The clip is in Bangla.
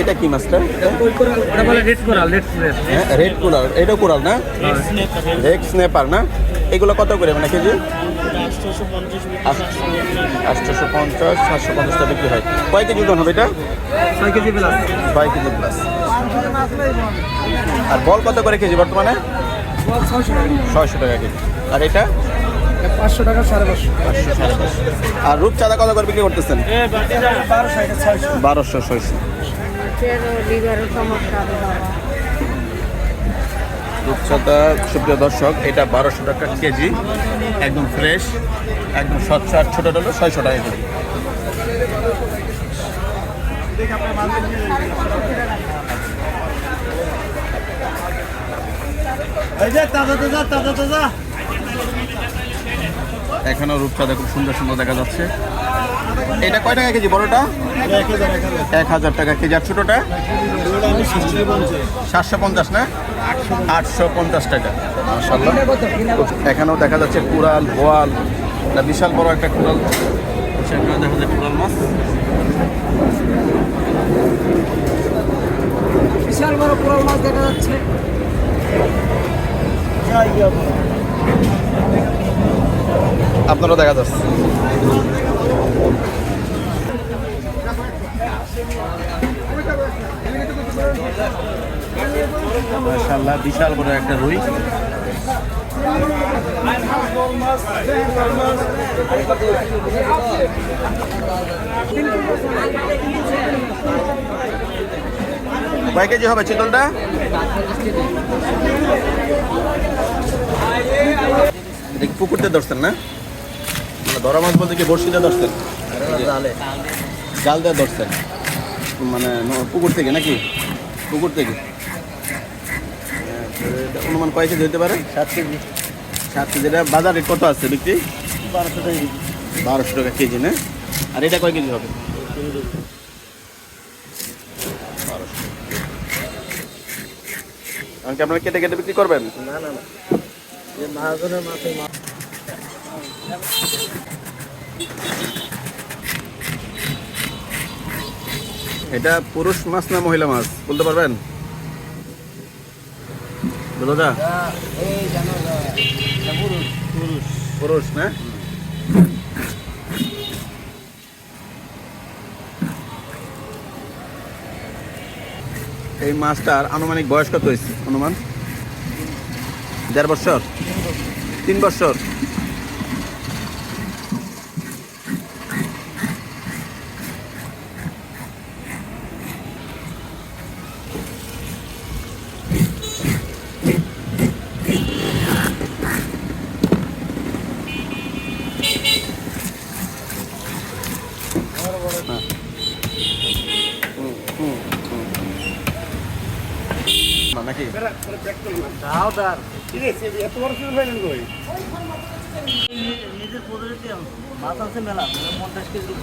এটা কি মাছটা? রেড কোরাল রেড ফ্রেশ হ্যাঁ কুলার এটাও কোরাল না? রেড স্নেপার না? এগুলো কত করে মানে কেজি? আটশোশো পঞ্চাশ সাতশো পঞ্চাশটা বিক্রি হয়। কয় কেজি ওজন হবে এটা? ছয় কেজি প্লাস ছয় কেজি প্লাস আর বল কত করে কেজি বর্তমানে? ছয়শো টাকা কেজি। আর এটা? পাঁচশো টাকা সাড়ে পাঁচশো। পাঁচশো সাড়ে পাঁচশো। আর রূপচাঁদা কত করে বিক্রি করতেছেন? বারোশো ছয়শো। বারোশো ছয়শো। লিভারের সমস্যা হবে বাবা রূপচাঁদা সুপ্রিয় দর্শক এটা বারোশো টাকা কেজি একদম ফ্রেশ একদম স্বচ্ছ আর ছোটো হলো ছয়শো টাকা কেজি। এই যে তাজা তাজা তাজা তাজা। এখানেও রূপচাঁদা খুব সুন্দর সুন্দর দেখা যাচ্ছে। এটা কয় টাকা কেজি বড়টা? এক হাজার টাকা কেজি। আর ছোটোটা? সাতশো পঞ্চাশ না? আটশো পঞ্চাশ টাকা। এখানেও দেখা যাচ্ছে কুড়াল, বোয়াল। বিশাল বড় একটা কুড়াল। দেখা যাচ্ছে কুড়াল মাছ। বিশাল বড় কোরাল মাছ দেখা যাচ্ছে। আপনারও দেখা যাচ্ছে। বিশাল বড় একটা রুই। কয় কেজি হবে চিতলটা? পুকুরতে ধরছেন না? মানে ধরা মাছ বলতে কি বড়শিতে ধরছেন? জাল দিয়ে ধরছেন? মানে পুকুর থেকে নাকি? পুকুর থেকে? এটা অনুমান কয় কেজি হতে পারে? সাত কেজি। সাত কেজি। এটা বাজার রেট কত আছে বিক্রি? বারোশো টাকা কেজি। বারোশো টাকা কেজি না? আর এটা কয় কেজি হবে? আপনারা কেটে কেটে বিক্রি করবেন? না না না। এটা পুরুষ মাছ না মহিলা মাছ? বলতে পারবেন? পুরুষ, না? এই মাছটার আনুমানিক বয়স কত হয়েছে অনুমান দেড় বছর? তিন বছর? নাকি দাও দার এত বড় শুরু হয়ে গেল নিজের পদ্ধতিতে মাছ আছে মেলা পঞ্চাশ কেজি